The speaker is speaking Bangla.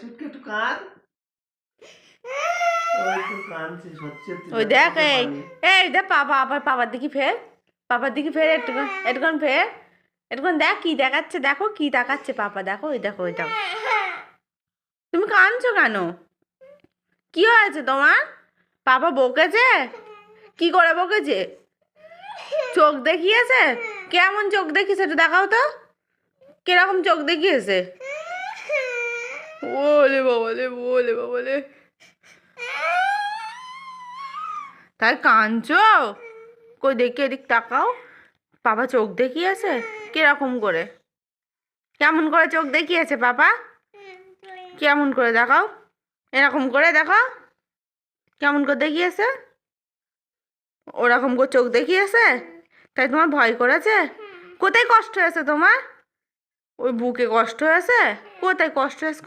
চুটকে একটু কাঁদ ওই দেখ, এই এই দেখ পাপা আবার পাপার দিকে ফের। পাপার দিকে ফের একটুখান একটুখান ফের। একটুখান দেখ কি দেখাচ্ছে দেখো কি দেখাচ্ছে পাপা দেখো ওই দেখো ওই দেখো তুমি কাঁদছো কেন? কি হয়েছে তোমার? পাপা বকেছে? কি করে বকেছে? চোখ দেখিয়েছে? কেমন চোখ দেখিয়েছে একটু দেখাও তো। কীরকম চোখ দেখিয়েছে? ওলে বাবালে ওলে বাবালে তাই কাঁদছো কই দেখি এদিক তাকাও। বাবা চোখ দেখিয়েছে? কীরকম করে? কেমন করে চোখ দেখিয়েছে বাবা? কেমন করে দেখাও? এরকম করে দেখাও। কেমন করে দেখিয়েছে? ওরকম করে চোখ দেখিয়েছে? তাই তোমার ভয় করেছে? কোথায় কষ্ট হয়েছে তোমার? ওই বুকে কষ্ট হয়েছে? কোথায় কষ্ট হয়েছে?